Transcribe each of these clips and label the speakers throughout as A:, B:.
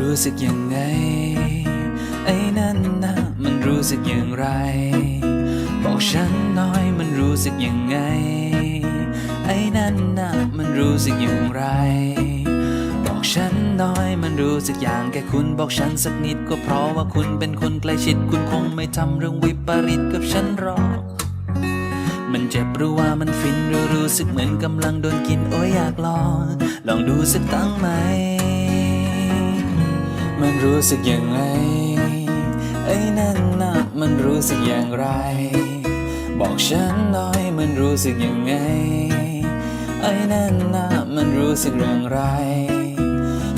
A: รู้สึกยังไง ไอ้นั่นนะมันรู้สึกอย่างไร บอกฉันหน่อยมันรู้สึกยังไง ไอ้นั่นนะมันรู้สึกอย่างไร บอกฉันหน่อยมันรู้สึกอย่างแค่คุณบอกฉันสักนิดก็เพราะว่าคุณเป็นคนใกล้ชิดคุณคงไม่ทำเรื่องวิปริตกับฉันหรอกมันเจ็บหรือว่ามันฟินหรือรู้สึกเหมือนกำลังโดนกินโอ้ยอยากลอง ลองดูสักตั้งไหม มันรู้สึกอย่างไร ไอ้นั่นนะมันรู้สึกอย่างไร บอกฉันหน่อยมันรู้สึกยังไง ไอ้นั่นนะมันรู้สึกเรื่องไร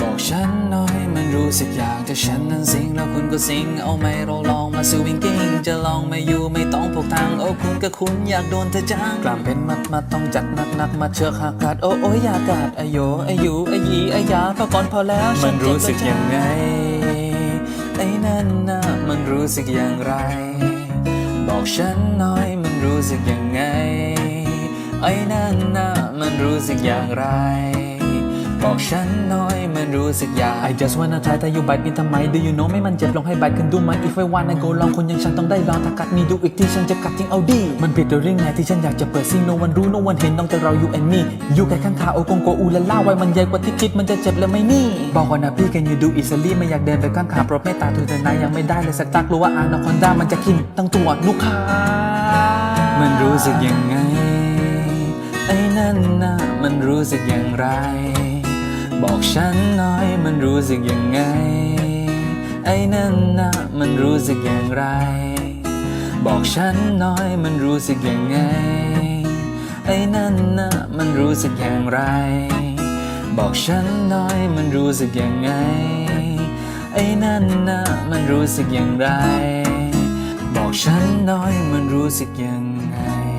A: บอกฉันหน่อยมันรู้สึกอยากจะฉันนั้นสิงแล้วคุณก็สิงเอาไหมเราลองมาสวิงกิ้งจะลองมาอยู่ไม่ ต้องพกทางโอ้คุณก็คุณอยากโดนเธอจ้างกล้ามเป็นมัดมัดต้องจัดหนักหนักมาเชือกหักขาดโอ้โอ้ยอยากกาดอโยอายุอายีอายาพอก่อนพอแล้วมันรู้สึกยังไงไอ้นั่นนะมันรู้สึกอย่างไร บอกฉันหน่อยมันรู้สึกยังไงไอ้นั่นนะมันรู้สึกอย่างไร บอกฉันหน่อยมันรู้สึกอยาง
B: I just wanna try แต่อยู่บัตรมีทำไม Do you know ไม่มันเจ็บลองให้บัตรขึ้นดูมัน If I wanna go ลองคนอยังฉันต้องได้ลองถ้ากัดมีดูอีกที่ฉันจะกัดจริงเอาดี มันผิดหรือเรื่องไงที่ฉันอยากจะเปิดซิง No one รู้ No one เห็นนอกจากเรา you and me อยู่แค่ข้างขาโอกงโกอูละล่าไว้มันใหญ่กว่าที่คิดมันจะเจ็บแล้วไม่นี่ บอกว่านะพี่ can you do easily ไม่อยากเดินไปข้างขาโปรดเมตตาทุกแต่นายยังไม่ได้เลยสักตักรู้ว่าอานาคอนด้ามันจะกินตั้งตัวลูกค้า
A: มันรู้สึกยังไงไอ้นั่นนะมันรู้สึกอย่างไร บอกฉันหน่อยมันรู้สึกยังไง ไอ้นั่นนะมันรู้สึกอย่างไร บอกฉันหน่อยมันรู้สึกยังไง ไอ้นั่นนะมันรู้สึกอย่างไร บอกฉันหน่อยมันรู้สึกยังไง ไอ้นั่นนะมันรู้สึกอย่างไร บอกฉันหน่อยมันรู้สึกยังไง